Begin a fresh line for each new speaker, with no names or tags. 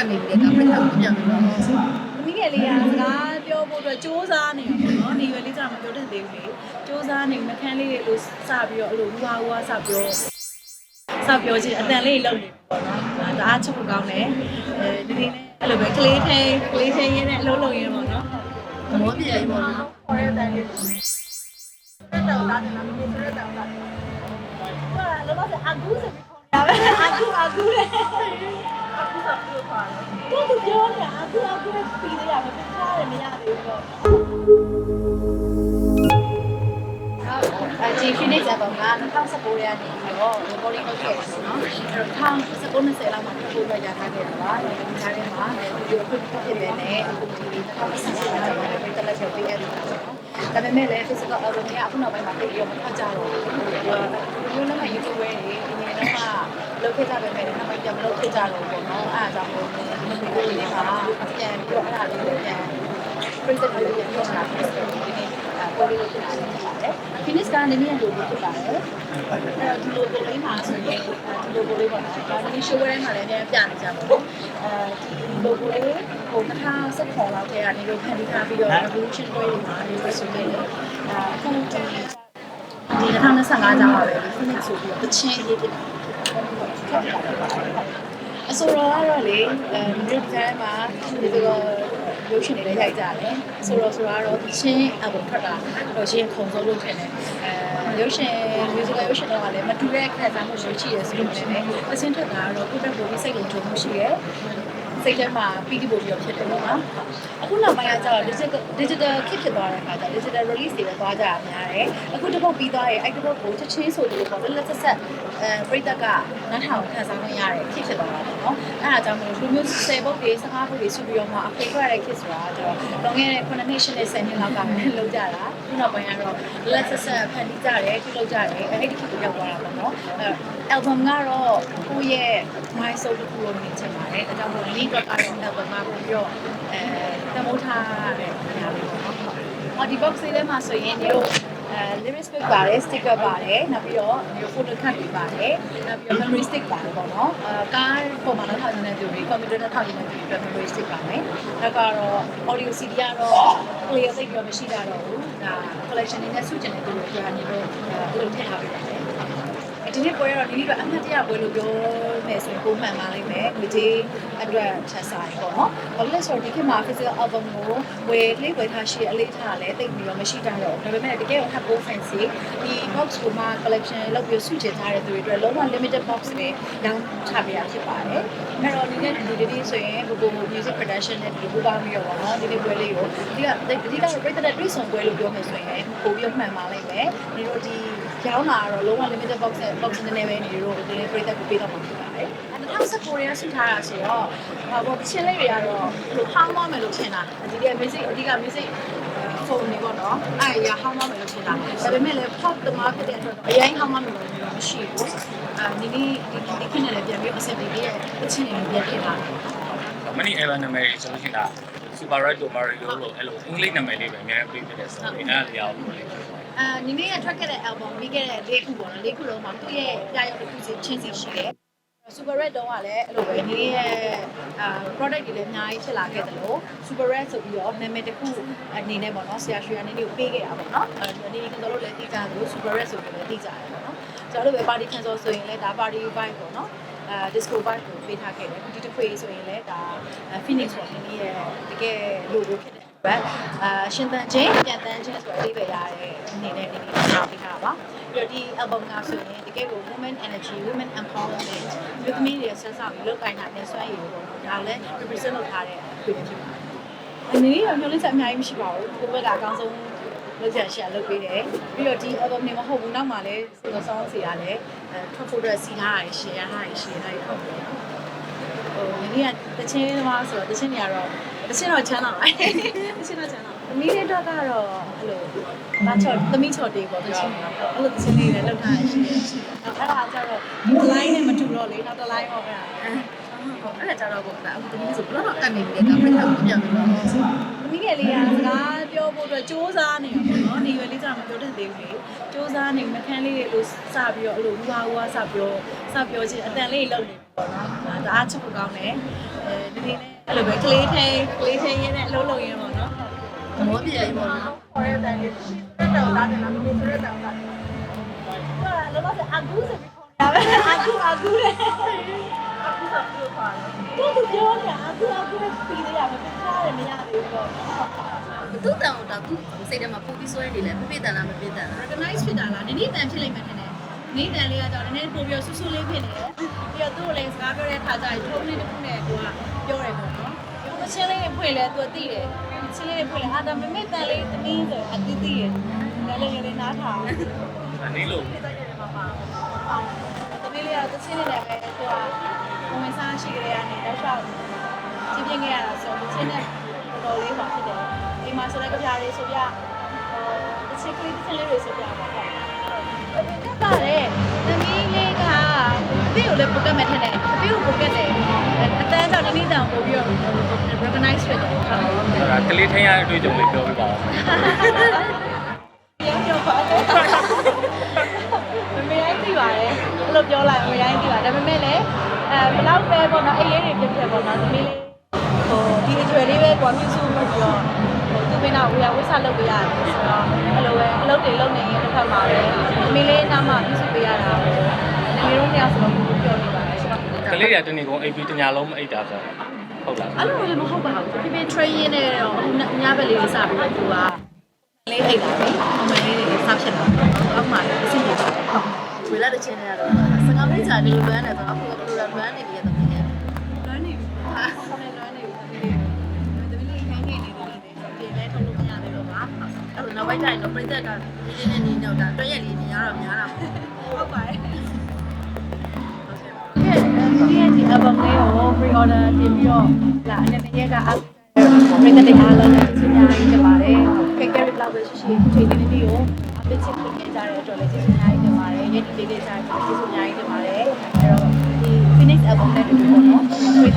တ်နေပြီလေဒါပြတ်တာပြန်ပြန်တော့
သမီးငယ်လေးကစကားပြောဖို့အတွက်စူးစမ်းနေရပါတော့။နေရွယ်လေးကမပြောတတ်သေးဘူးလေ။စူးစမ်းနေနှခမ်းလေးတွေလို့စပြီးတော့အဲ့လိုဟူဟာဟူဟာစပြောစပြောချင်အတန်လေးလုံနေပေါ့နော်။ဒါအားချက်ဖို့ကောင်းတယ်။အဲဒီဒီနဲ့အဲ့လိုပဲကလေးထိန်ကလေးထိန်ရင်းနဲ့အလုံးလုံးရင်းပေါ့နော်။
သဘောပြလေးပေါ့နော်
ခေါ်ရတဲ့လေးရက်တောင်လာတယ်လားမင်းရက်တောင်လာတယ်။ဟာလောလောဆယ်အကူးစပြီးခေါ်ရပါအကူအကူလေ အကူစပြီးခေါ်တယ်။သူပြောနေတာအကူအကူပြီးသေးရမပြချရတယ်မရသေးဘူးတော့
အဲဒီ finish ဇာတ်ကောင်က2019ရာနေပြီးတော့ recording လုပ်ခဲ့တယ်ပေါ့နော်အဲ့တော့2019လောက်မှာပို့ရရထားခဲ့တာပါဒီကြားထဲမှာဗီဒီယိုခွင့်ပြုဖြစ်နေတယ်အခုဒီ2019ရာမှာပြည်တက်လက်ချက်ပေးရတယ်ပေါ့နော်ဒါပေမဲ့လည်း physical album ကအခုနောက်ပိုင်းမှာပြည်ရောမဖတ်ကြတော့ဘူးဒီလိုလည်းမ YouTube ဝဲတွေဒီနေ့တော့မှ လုပ်ခဲ့ကြပေမဲ့လည်းနောက်ပိုင်းပြန်မလုပ်ခဲ့ကြတော့ဘူးပေါ့နော်အဲအားကြောင့်မို့ဒီလိုလေးမှာပြန်ပြီးတော့အဲ့ဒါလေးကိုပြန် printed လေးပြန်ပြောတာဖြစ်တယ်ဒီနေ့ပေါ်လေးကိုပြန်လာဖြစ်ပါတယ် finish ကနေနေလို့ဖြစ်ပါတယ်အဲ့တော့ဒီလိုပုံလေးမှာဆိုရင်ဒီလိုပုံလေးပေါ့နော်ဒါဒီ show ထဲမှာလည်းအများပြနေကြပါဘူးအဲဒီလိုပုံလေးဟို2010ခေါ်လောက်ထဲကနေလို့ဖန်တီးထားပြီးတော့ revolution ပွဲတွေမှာနေလို့ဆိုခဲ့တယ်အခုဒီဒီ2025ကျောင်းပါပဲ finish ဆိုပြီးတော့တချင်းရေးဖြစ် အဆိုတော့ကတော့လေအဲဒီဒီဇိုင်းမှာဒီလိုရုပ်ရှင်တွေလည်းရိုက်ကြတယ်ဆိုတော့ဆိုတော့တချင်းအဘထွက်တာတော့ရှင်ခုံဆုံးလုပ်ခဲ့တယ်အဲရုပ်ရှင် musical ရုပ်ရှင်တော့လည်းမတူတဲ့ခံစားမှုရှိရှိရဆိုလို့လည်းအစင်းထွက်တာကတော့ကိုယ့်ဘက်ကိုစိတ်လုံခြုံမှုရှိရဲ စိတ်ထဲမှာပီတိပို့ပြီးတော့ဖြစ်တယ်ပေါ့နော်အခုနောက်ပိုင်းကကျတော့ digital digital ခစ်ဖြစ်သွားတဲ့အခါကျ digital release တွေပဲသွားကြတာများတယ်အခုတစ်ပုတ်ပြီးသွားရင်အဲ့တစ်ပုတ်ကိုချက်ချင်းဆိုလို့ပေါ့လက်လက်ဆက်ဆက်အဲပြိတ္တကနားထောင်ခံစားခွင့်ရတဲ့ခစ်ဖြစ်သွားတာပေါ့နော်အဲ့ဒါကြောင့်မလို့လူမျိုး10ပုတ်တွေ15ပုတ်တွေစုပြီးတော့မှအဖေခွရတဲ့ခစ်ဆိုတာကျတော့လွန်ခဲ့တဲ့9နှစ်8နှစ်10နှစ်လောက်ကလည်းလုပ်ကြတာခုနောက်ပိုင်းကတော့လက်ဆက်ဆက်ဖန်တီးကြတယ်ပြုလုပ်ကြတယ်အဲ့ဒီခစ်ကိုရောက်သွားတာပေါ့နော်အဲ album ကတော့ကိုယ့်ရဲ့ milestone တစ်ခုလို့မြင်ချင်ပါတယ်ဒါကြောင့်မို့ဒီအတွက်ကတော့ album မှာပို့ပြီးတော့အဲတမိုးထားတဲ့အရာလေးပေါ့နော်ဟုတ်ဟောဒီ box လေးထဲမှာဆိုရင်ဒီလိုအဲ lyrics book ပါတယ် sticker ပါတယ်နောက်ပြီးတော့ဒီ photo card တွေပါတယ်နောက်ပြီးတော့ memory stick ပါတယ်ပေါ့နော်အဲကားပုံမှန်တော့ထောက်နေတဲ့သူတွေ computer နဲ့ထောက်နေတဲ့သူတွေအတွက် memory stick ပါတယ်နောက်ကတော့ audio CD ကတော့ clear သိပ်ပြီးတော့မရှိကြတော့ဘူးဒါ collection တွေနဲ့စုကျင်တဲ့သူတွေအတွက်အနေနဲ့ဒီလိုထည့်ထားပေးပါတယ် ဒီနေ့ပွဲတော့ဒီနေ့ကအမှတ်တရပွဲလို့ပြောမယ်ဆိုရင်ပုံမှန်ပါလိမ့်မယ်ငွေကြေးအတွက်ချက်ဆိုင်ပေါ့နော်ဘာလို့လဲဆိုတော့ဒီခေတ်မှာ physical album ကိုဝယ်လေးဝယ်ထားရှိအလေးထားလည်းတိတ်ပြီးတော့မရှိကြတော့ဒါပေမဲ့တကယ်ကို hard gold fancy ဒီ box ကိုမှ collection လုပ်ပြီးစုချင်ထားတဲ့သူတွေအတွက်လုံးဝ limited box တွေရောင်းချပေးရဖြစ်ပါတယ်အဲ့တော့ဒီနေ့ဒီဒီနေ့ဆိုရင်ဘဘ music production နဲ့ဒီလိုပူးပေါင်းပြီးတော့ပေါ့နော်ဒီနေ့ပွဲလေးကိုဒီကအဓိကတော့ပြည်သက်တဲ့တွေ့ဆုံပွဲလို့ပြောမယ်ဆိုရင်ပို့ပြီးမှန်ပါလိမ့်မယ်ဒီလိုဒီရောင်းလာတော့လုံးဝ limited box နဲ့ box နည်းနည်းပဲနေလို့ဒီနေ့ပြည်သက်ကိုပေးတော့မှာဖြစ်ပါတယ်။2019ရဲဆူထားတာဆိုတော့ဟောပေါ့ချင်းလေးတွေကတော့ဘယ်လိုဟောင်းသွားမယ်လို့ထင်တာဒီက music အဓိက music ဖုန်းနေပေါ့နော်အဲ့ရဟောင်းသွားမယ်လို့ထင်တာဒါပေမဲ့လည်း pop တမားဖြစ်တဲ့အတွက်အရင်ဟောင်းသွားမယ်လို့မရှိဘူးအာဒီနေ့ဒီဒီခင်းနဲ့လည်းပြန်ပြီးအဆင်ပြေရဲ့အချင်းတွေပြန်ဖြစ်လာတယ်
မနီအဲဗန်နာမည်ဆိုလို့ရှိရင်ဒါ Super Red to Mario လို့အဲ့လိုအင်္ဂလိပ်နာမည်လေးပဲအများကြီးပေးပြတဲ့ဆိုရင်အဲ့ဒါလေးအောင်လို့လေး
အာညီမကထွက်ခဲ့တဲ့ album ပြီးခဲ့တဲ့၄ခုပေါ့နော်၄ခုလုံးမှာသူ့ရဲ့ပြရုပ်တစ်ခုစီချင်းစီရှိတယ် Super Red တုန်းကလည်းအဲ့လိုပဲညီလေးရဲ့အာ product တွေလည်းအများကြီးဖြစ်လာခဲ့တယ်လို့ Super Red ဆိုပြီးတော့နာမည်တစ်ခုအနေနဲ့ပေါ့နော်ဆရာရွှေအနေနဲ့ကိုပေးခဲ့တာပေါ့နော်အဲဒီအနေနဲ့ကျွန်တော်တို့လည်းသိကြတယ်လို့ Super Red ဆိုပြီးလည်းသိကြတယ်ပေါ့နော်ကျွန်တော်တို့ပဲ party cancel ဆိုရင်လည်းဒါ party vibe ပေါ့နော်အာ disco vibe ကိုပေးထားခဲ့တယ်ဒီတစ်ခွေဆိုရင်လည်းဒါ Phoenix ပေါ့ညီလေးရဲ့တကယ် logo ဖြစ်တယ် အတွက်အာရှင်သန်ခြင်းပြန်သန်ခြင်းဆိုတဲ့အဓိပ္ပာယ်ရတဲ့အနေနဲ့နေနေထားပေးထားပါပြီးတော့ဒီ album ကဆိုရင်တကယ်ကို women energy women empowerment လူသမီးတွေဆက်ဆောင်ပြီးလုပ်ကိုင်တာနဲ့ဆွမ်းရည်ပေါ့နော်ဒါလည်း represent လုပ်ထားတဲ့ပြည်ဖြစ်ပါတယ်အနေနဲ့မျိုးလေးချက်အများကြီးမရှိပါဘူးကိုယ့်ဘက်ကအကောင်းဆုံးလုပ်ချက်ရှာလုပ်ပေးတယ်ပြီးတော့ဒီ album နေမဟုတ်ဘူးနောက်မှလည်းဆောင်းစီရလည်းအဲထွက်ဖို့အတွက်စီထားရရှယ်ရထားရရှယ်ထားရဟုတ်တယ်ဟိုညီကတချင်းသမားဆိုတော့တချင်းတွေကတော့ တချင်းတော့ချမ်းသာပါတချင်းတော့ချမ်းသာသမီးတွေတော့ကတော့အဲ့လိုဘာချော်သမီးချော်တေးပေါ့တချင်းတွေအဲ့လိုတချင်းလေးလည်းလောက်ထားရရှိတယ်အဲ့ဒါကျတော့ဒီ line နဲ့မတူတော့လေနောက်တစ် line ပေါ့ဗျာဟုတ်အဲ့ဒါကြတော့ပေါ့ဒါအခုတမီးဆိုဘယ်တော့အနေပြီလဲဒါဖိတ်တာကိုပြန်ပြီးတော့
သမီးငယ်လေးကစကားပြောဖို့အတွက်စူးစမ်းနေတာပေါ့နော်နေရွယ်လေးကြာမပြောတတ်သေးဘူးလေစူးစမ်းနေမခန်းလေးတွေလို့စပြီးတော့အဲ့လိုဟူဟာဟူဟာစပြောစပြောချင်းအတန်လေးလောက်နေပေါ့နော်ဒါအားချစ်ဖို့ကောင်းတယ်အဲဒီနေ့နဲ့ အဲ့လိုပဲကလေးထိန်ကလေးထိန်ရင်းနဲ့အလုံးလုံးရင်းပေါ့နော်
မောပြေလေးပေါ့နော်
ခေါ်ရတဲ့လေးရှိတဲ့တောင်သားတယ်လားမလို့ဆိုတဲ့တောင်သားတယ်ဟာလောလောဆယ်အကူဆိုပြီးခေါ်ရပါအကူအကူလေအကူဆိုပြီးခေါ်တယ်သူပြောတာအကူအကူပြီးရမယ်ပြထားတယ်မရသေးဘူးပေါ့
သူ့တန်တော့ဒါသူစိတ်ထဲမှာပူပြီးဆွဲနေလဲမဖြစ်တန်လားမဖြစ်တန်လား
recognize ဖြစ်တာလားဒီနေ့တန်ဖြစ်လိမ့်မယ်ထင်တယ်နေ့တန်လေးကတော့နည်းနည်းပို့ပြီးဆူဆူလေးဖြစ်နေတယ်ပြီးတော့သူ့ကိုလည်းစကားပြောတဲ့ခါကျရင်ထုံးလေးတစ်ခုနဲ့ကိုကပြောတယ်ပေါ့နော်ဒီမ ချင်းလေးဖွင့်လဲသူသိတယ်ချင်းလေးဖွင့်လဲအာဒါမမေတန်လေးတမင်းဆိုအတိသိတယ်ဒါလည်းလည်းနားထောင်
အနေလို့
ဖြစ်တဲ့နေရာမှာပါတမင်းလေးကတချင်းနေတယ်ပဲသူကဘဝင်စားရှိကြတဲ့အနေနဲ့တော့ရှောက်ချင်းပြင်းခဲ့ရတာဆိုတချင်းနဲ့တော်တော်လေးပါဖြစ်တယ်အိမ်မှာဆိုလည်းကြပြားလေးဆိုပြတချင်းကလေးတချင်းလေးတွေဆိုပြပါဟုတ်တက်ပါတယ်သမီးလေးက အဖေကိုလည်းပုတ်ကတ်မဲ့ထင်တယ်အဖေကိုပုတ်ကတ်တယ်အတန်းကြောင့်တနည်းတောင်ပို့ပြီးတော့ recognize ဖြစ်တယ်ဟုတ်
ဒါကလေးထိုင်းရတဲ့အတွေ့အကြုံလေးပြောပြပါဦး
ပြန်ပြောပါတယ်မမေရိုင်းသိပါတယ်အဲ့လိုပြောလိုက်မမေရိုင်းသိပါတယ်ဒါပေမဲ့လည်းအဲဘယ်လောက်ပဲပေါ့နော်အဲ့လေးတွေပြည့်ပြည့်ပေါ့နော်သမီးလေးဟိုဒီအကျွယ်လေးပဲကွာမြင့်စုလုပ်ပြီးတော့ဟိုသူ့ဘင်းတော့ဝေယဝိဆလုပ်ပေးရတယ်ဆိုတော့အဲ့လိုပဲအလုပ်တွေလုပ်နေရင်တစ်ခါမှာပဲသမီးလေးနားမှာမြင့်စုပေးရတာဟို နေလုံးနှစ်ယောက်စလုံးကိုပြောနေပါတယ်ဆိုတော့
ကလေးတွေကတနေ့ကုန်အိပ်ပြီးတညာလုံးမအိပ်တာဆိုဟုတ်လား
အဲ့လိုလည်းမဟုတ်ပါဘူးပြပြ train နဲ့တော့အခုညဘက်လေးစပြီးတော့သူကလေးအိတ်လာပြီအမလေးတွေစဖြစ်လာအောက်မှာအဆင်ပြေပါတယ်ဟုတ်
ဝေလာတဲ့ချင်းတွေကတော့စကားမိတ်စာဒီလိုလွမ်းနေဆိုတော့အခုဘယ်လိုလွမ်းနေပြီလဲတမီးရဲ့
လွမ်းနေပြီဟာဆောင်းနေလွမ်းနေပြီတမီးလေးခိုင်းနေနေတယ်ပြင်လဲထုတ်လို့မရသေးတော့ပါ
အဲ့တော့နောက်ပိုင်းကျရင်တော့ပြိသက်ကဒီနေ့နေတော့ဒါတွက်ရက်လေးများတော့များတာပေါ့
ဟုတ်ပါတယ်ကဲ ဒီရဲ့ဒီ album လေးကို pre order တင်ပြီးတော့လာအနေနဲ့ရကအပရိသတ်တွေအားလုံးနဲ့ကျေးဇူးများကြီးတင်ပါတယ်။ကဲကဲရီဘလောက်ပဲရှိရှိဒီချိန်လေးလေးကိုအပစ်ချစ်ခင်ကြတဲ့အတွက်လည်းကျေးဇူးများကြီးတင်ပါတယ်။ရည်တည်လေးလေးကြတဲ့အတွက်ကျေးဇူးများကြီးတင်ပါတယ်။အဲတော့ဒီ Phoenix album နဲ့တူတူ